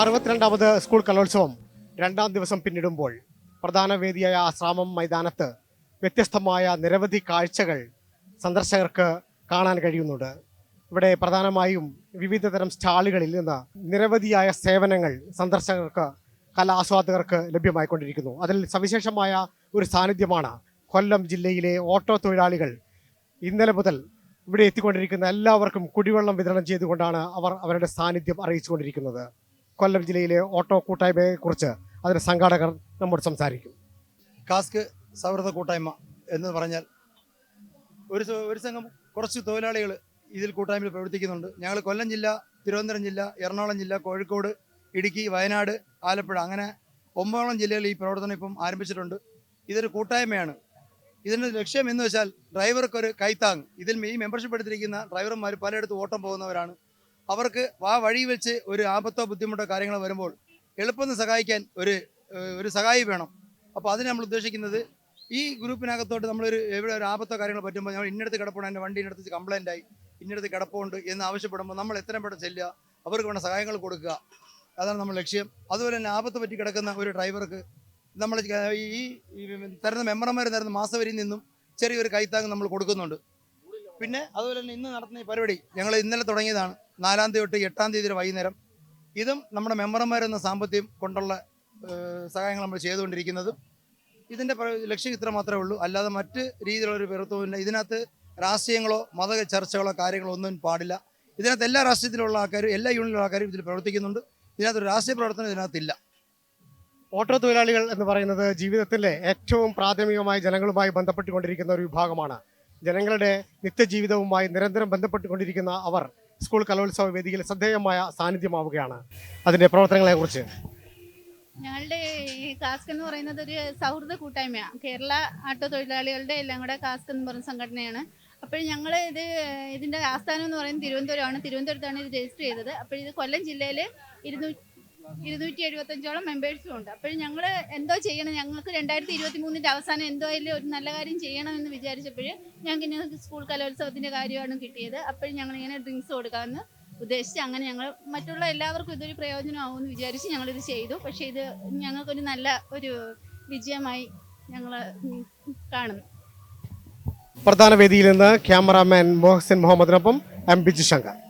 അറുപത്തിരണ്ടാമത് school കലോത്സവം രണ്ടാം ദിവസം പിന്നിടുമ്പോൾ പ്രധാന വേദിയായ ആശ്രാമം മൈതാനത്ത് വ്യത്യസ്തമായ നിരവധി കാഴ്ചകൾ സന്ദർശകർക്ക് കാണാൻ കഴിയുന്നുണ്ട്. ഇവിടെ പ്രധാനമായും വിവിധ തരം സ്റ്റാളുകളിൽ നിന്ന് നിരവധിയായ സേവനങ്ങൾ സന്ദർശകർക്ക് കലാസ്വാദകർക്ക് ലഭ്യമായിക്കൊണ്ടിരിക്കുന്നു. അതിൽ സവിശേഷമായ ഒരു സാന്നിധ്യമാണ് കൊല്ലം ജില്ലയിലെ ഓട്ടോ തൊഴിലാളികൾ ഇന്നലെ മുതൽ ഇവിടെ എത്തിക്കൊണ്ടിരിക്കുന്ന എല്ലാവർക്കും കുടിവെള്ളം വിതരണം ചെയ്തുകൊണ്ടാണ് അവർ അവരുടെ സാന്നിധ്യം അറിയിച്ചുകൊണ്ടിരിക്കുന്നത്. കൊല്ലം ജില്ലയിലെ ഓട്ടോ കൂട്ടായ്മയെക്കുറിച്ച് അതിന്റെ സംഘാടകർ നമ്മോട് സംസാരിക്കും. കാസ്ക് സൗഹൃദ കൂട്ടായ്മ എന്ന് പറഞ്ഞാൽ ഒരു ഒരു സംഘം കുറച്ച് തൊഴിലാളികൾ ഇതിൽ കൂട്ടായ്മയിൽ പ്രവർത്തിക്കുന്നുണ്ട്. ഞങ്ങൾ കൊല്ലം ജില്ല തിരുവനന്തപുരം ജില്ല എറണാകുളം ജില്ല കോഴിക്കോട് ഇടുക്കി വയനാട് ആലപ്പുഴ അങ്ങനെ ഒമ്പതോളം ജില്ലകളിൽ ഈ പ്രവർത്തനം ഇപ്പം ആരംഭിച്ചിട്ടുണ്ട്. ഇതൊരു കൂട്ടായ്മയാണ്. ഇതിന്റെ ലക്ഷ്യം എന്ന് വെച്ചാൽ ഡ്രൈവർക്കൊരു കൈത്താങ്. ഇതിൽ ഈ മെമ്പർഷിപ്പ് എടുത്തിരിക്കുന്ന ഡ്രൈവർമാർ പലയിടത്തും ഓട്ടം പോകുന്നവരാണ്. അവർക്ക് ആ വഴി വെച്ച് ഒരു ആപത്തോ ബുദ്ധിമുട്ടോ കാര്യങ്ങളോ വരുമ്പോൾ എളുപ്പം സഹായിക്കാൻ ഒരു ഒരു സഹായി വേണം. അപ്പോൾ അതിന് നമ്മൾ ഉദ്ദേശിക്കുന്നത് ഈ ഗ്രൂപ്പിനകത്തോട്ട് നമ്മളൊരു എവിടെ ഒരു ആപത്തോ കാര്യങ്ങൾ പറ്റുമ്പോൾ ഞങ്ങൾ ഇന്നടത്ത് കിടപ്പുണ്ട് എന്റെ വണ്ടി ഇന്നടത്ത് കംപ്ലൈന്റ് ആയി ഇന്നടത്ത് കിടപ്പുണ്ട് എന്ന് ആവശ്യപ്പെടുമ്പോൾ നമ്മൾ എത്രയും പെട്ടെന്ന് ചെല്ലുക അവർക്ക് വേണ്ട സഹായങ്ങൾ കൊടുക്കുക. അതാണ് നമ്മുടെ ലക്ഷ്യം. അതുപോലെ തന്നെ ആപത്ത് പറ്റി കിടക്കുന്ന ഒരു ഡ്രൈവർക്ക് നമ്മൾ ഈ തരുന്ന മെമ്പർമാർ തരുന്ന മാസവരിയിൽ നിന്നും ചെറിയൊരു കൈത്താങ് നമ്മൾ കൊടുക്കുന്നുണ്ട്. പിന്നെ അതുപോലെ തന്നെ ഇന്ന് നടത്തുന്ന ഈ പരിപാടി ഞങ്ങൾ ഇന്നലെ തുടങ്ങിയതാണ്. നാലാം തീയതി തൊട്ട് എട്ടാം തീയതി വൈകുന്നേരം. ഇതും നമ്മുടെ മെമ്പർമാരെന്ന സാമ്പത്തികം കൊണ്ടുള്ള സഹായങ്ങൾ നമ്മൾ ചെയ്തുകൊണ്ടിരിക്കുന്നതും. ഇതിന്റെ ലക്ഷ്യം ഇത്ര മാത്രമേ ഉള്ളൂ. അല്ലാതെ മറ്റ് രീതിയിലുള്ളൊരു ഒരു വിറത്തുമില്ല ഇതിനകത്ത് രാഷ്ട്രീയങ്ങളോ മത ചർച്ചകളോ കാര്യങ്ങളോ ഒന്നും പാടില്ല. ഇതിനകത്ത് എല്ലാ രാഷ്ട്രീയത്തിലുള്ള ആൾക്കാരും എല്ലാ യൂണിയനിലുള്ള ആൾക്കാരും ഇതിൽ പ്രവർത്തിക്കുന്നുണ്ട്. ഇതിനകത്ത് ഒരു രാഷ്ട്രീയ പ്രവർത്തനം ഇതിനകത്തില്ല. ഓട്ടോ തൊഴിലാളികൾ എന്ന് പറയുന്നത് ജീവിതത്തിലെ ഏറ്റവും പ്രാഥമികമായി ജനങ്ങളുമായി ബന്ധപ്പെട്ടുകൊണ്ടിരിക്കുന്ന ഒരു വിഭാഗമാണ്. ജനങ്ങളുടെ നിത്യജീവിതവുമായി നിരന്തരം ബന്ധപ്പെട്ടുകൊണ്ടിരിക്കുന്ന അവർ സ്കൂൾ കലോത്സവ വേദിയിൽ ശ്രദ്ധേയമായ സാന്നിധ്യമാവുകയാണ് അതിന്റെ പ്രവർത്തനങ്ങളെ കുറിച്ച് ഞങ്ങളുടെ ഈ കാസ്ക് എന്ന് പറയുന്നത് ഒരു സൗഹൃദ കൂട്ടായ്മയാണ് കേരള ആട്ടോ തൊഴിലാളികളുടെ എല്ലാം കൂടെ കാസ്ക് എന്ന് പറയുന്ന സംഘടനയാണ്. അപ്പോൾ ഞങ്ങൾ ഇത് ഇതിന്റെ ആസ്ഥാനം എന്ന് പറയുന്നത് തിരുവനന്തപുരമാണ്. തിരുവനന്തപുരത്താണ് ഇത് രജിസ്റ്റർ ചെയ്തത്. അപ്പോൾ ഇത് കൊല്ലം ജില്ലയിൽ ഇരുന്നൂറ്റി ഇരുന്നൂറ്റി എഴുപത്തഞ്ചോളം മെമ്പേഴ്സും ഉണ്ട്. അപ്പോൾ ഞങ്ങൾ എന്തോ ചെയ്യണം. ഞങ്ങൾക്ക് രണ്ടായിരത്തി ഇരുപത്തി മൂന്നിന്റെ അവസാനം എന്തോ അതിൽ ഒരു നല്ല കാര്യം ചെയ്യണം എന്ന് വിചാരിച്ചപ്പോൾ ഞങ്ങൾക്ക് ഇങ്ങനെ സ്കൂൾ കലോത്സവത്തിന്റെ കാര്യമാണ് കിട്ടിയത്. അപ്പോൾ ഞങ്ങളിങ്ങനെ ഡ്രിങ്ക്സ് കൊടുക്കാമെന്ന് ഉദ്ദേശിച്ച് അങ്ങനെ ഞങ്ങൾ മറ്റുള്ള എല്ലാവർക്കും ഇതൊരു പ്രയോജനമാവുമെന്ന് വിചാരിച്ച് ഞങ്ങളിത് ചെയ്തു. പക്ഷേ ഇത് ഞങ്ങൾക്കൊരു നല്ല ഒരു വിജയമായി ഞങ്ങൾ കാണുന്നു. പ്രധാന വേദിയിൽ നിന്ന് cameraman Mohsin മുഹമ്മദിനൊപ്പം M Biju Shankar.